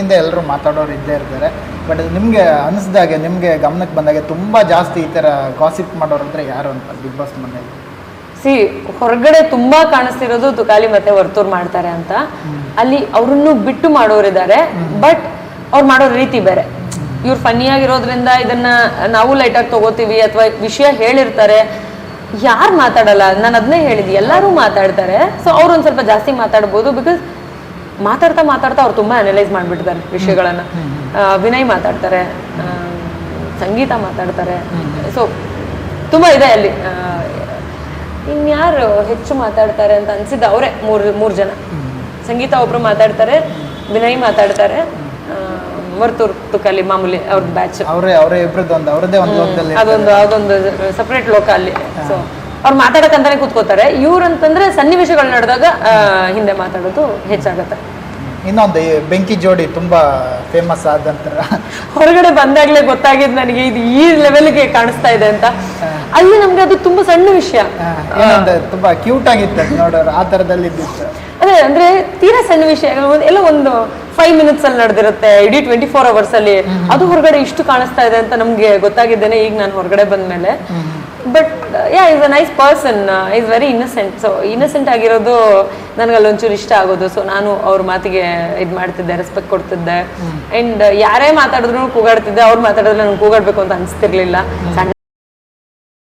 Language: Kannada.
ಬೆನ್ನಿಂದ ಎಲ್ಲರೂ ಮಾತಾಡೋರು ಇದ್ದೇ ಇರ್ತಾರೆ. ಬಟ್ ನಿಮಗೆ ಅನಿಸ್ದಾಗೆ ನಿಮಗೆ ಗಮನಕ್ಕೆ ಬಂದಾಗೆ ತುಂಬ ಜಾಸ್ತಿ ಈ ಥರ ಗಾಸಿಪ್ ಮಾಡೋರು ಅಂದರೆ ಯಾರು ಅಂತ ಬಿಗ್ ಬಾಸ್ ಮನೆಯಲ್ಲಿ? ಸಿ ಹೊರಗಡೆ ತುಂಬಾ ಕಾಣಿಸ್ತಿರೋದು ತುಕಾಲಿ ಮತ್ತೆ ವರ್ತೂರ್ ಮಾಡ್ತಾರೆ ಅಂತ. ಅಲ್ಲಿ ಅವ್ರನ್ನು ಬಿಟ್ಟು ಮಾಡೋರಿದ್ದಾರೆ ಬಟ್ ಅವ್ರು ಮಾಡೋ ರೀತಿ ಬೇರೆ. ಇವ್ರು ಫನ್ನಿ ಆಗಿರೋದ್ರಿಂದ ಇದನ್ನ ನಾವು ಲೈಟಾಗಿ ಆಗಿ ತಗೋತೀವಿ ಅಥವಾ ವಿಷಯ ಹೇಳಿರ್ತಾರೆ. ಯಾರು ಮಾತಾಡಲ್ಲ? ನಾನು ಅದನ್ನೇ ಹೇಳಿದ್ವಿ ಎಲ್ಲರೂ ಮಾತಾಡ್ತಾರೆ. ಸೊ ಅವ್ರು ಒಂದು ಸ್ವಲ್ಪ ಜಾಸ್ತಿ ಮಾತಾಡ್ಬೋದು ಬಿಕಾಸ್ ಮಾತಾಡ್ತಾ ಮಾತಾಡ್ತಾ ಅವ್ರು ತುಂಬಾ ಅನಲೈಸ್ ಮಾಡ್ಬಿಟ್ಟಿದ್ದಾರೆ ವಿಷಯಗಳನ್ನ. ವಿನಯ್ ಮಾತಾಡ್ತಾರೆ ಸಂಗೀತ ಮಾತಾಡ್ತಾರೆ. ಸೊ ತುಂಬಾ ಇದೆ ಅಲ್ಲಿ. ಇನ್ಯಾರು ಹೆಚ್ಚು ಮಾತಾಡ್ತಾರೆ ಅಂತ ಅನ್ಸಿದ್ದು ಅವರೇ ಮೂರ್ ಮೂರ್ ಜನ. ಸಂಗೀತ ಒಬ್ರು ಮಾತಾಡ್ತಾರೆ ವಿನಯ್ ಮಾತಾಡ್ತಾರೆ ವರ್ತೂರ್ ತುಕಲಿ ಮಾಮೂಲಿ ಅವ್ರದ್ದು ಬ್ಯಾಚ್ ಅವರೇ ಅವರೇ ಇಬ್ಬರದ್ದು ಒಂದು ಅವರದೇ ಒಂದು ಲೋಕದಲ್ಲಿ ಅದೊಂದು ಅದೊಂದು ಸಪ್ರೇಟ್ ಲೋಕ ಅಲ್ಲಿ. ಸೊ ಅವ್ರು ಮಾತಾಡಕ್ಕಂತಾನೆ ಕೂತ್ಕೋತಾರೆ. ಇವ್ರಂತಂದ್ರೆ ಸನ್ನಿವೇಶಗಳು ನಡೆದಾಗ ಹಿಂದೆ ಮಾತಾಡೋದು ಹೆಚ್ಚಾಗತ್ತೆ. ಇನ್ನೊಂದು ಬೆಂಕಿ ಜೋಡಿ ತುಂಬಾ ಫೇಮಸ್ ಆದಂತರ ಹೊರಗಡೆ ಬಂದಾಗ್ಲೇ ಗೊತ್ತಾಗಿದ್ ನನಗೆ ಇದು ಈ ಲೆವೆಲ್ಗೆ ಕಾಣಿಸ್ತಾ ಇದೆ ಅಂತ. ಅಲ್ಲಿ ನಮ್ಗೆ ಅದು ತುಂಬಾ ಸಣ್ಣ ವಿಷಯ. ತುಂಬಾ ತುಂಬ ಕ್ಯೂಟ್ ಆಗಿತ್ತು ನೋಡೋರು ಆ ತರದಲ್ಲಿ ಇದ್ದಿತ್ತು ಅದೇ ಅಂದ್ರೆ ತೀರಾ ಸಣ್ಣ ವಿಷಯ ಎಲ್ಲ ಒಂದು ಫೈವ್ ಮಿನಿಟ್ಸ್ ಅಲ್ಲಿ ನಡೆದಿರುತ್ತೆ ಇಡೀ ಟ್ವೆಂಟಿ ಫೋರ್ ಅವರ್ಸ್ ಅಲ್ಲಿ ಅದು ಹೊರಗಡೆ ಇಷ್ಟು ಕಾಣಿಸ್ತಾ ಇದೆ ಅಂತ ನಮ್ಗೆ ಗೊತ್ತಾಗಿದ್ದೇನೆ ಈಗ ನಾನು ಹೊರಗಡೆ ಬಂದ್ಮೇಲೆ. But yeah is a nice person is very innocent so innocent ಆಗಿರೋದು ನನಗೆ ಅಲ್ಲೊಂಚೂರು ಇಷ್ಟ ಆಗೋದು. ಸೊ ನಾನು ಅವ್ರ ಮಾತಿಗೆ ಇದು ಮಾಡ್ತಿದ್ದೆ ರೆಸ್ಪೆಕ್ಟ್ ಕೊಡ್ತಿದ್ದೆ. ಅಂಡ್ ಯಾರೇ ಮಾತಾಡಿದ್ರು ಕೂಗಾಡ್ತಿದ್ದೆ ಅವ್ರು ಮಾತಾಡಿದ್ರೆ ನನಗೆ ಕೂಗಾಡಬೇಕು ಅಂತ ಅನಿಸ್ತಿರ್ಲಿಲ್ಲ. ಸಣ್ಣ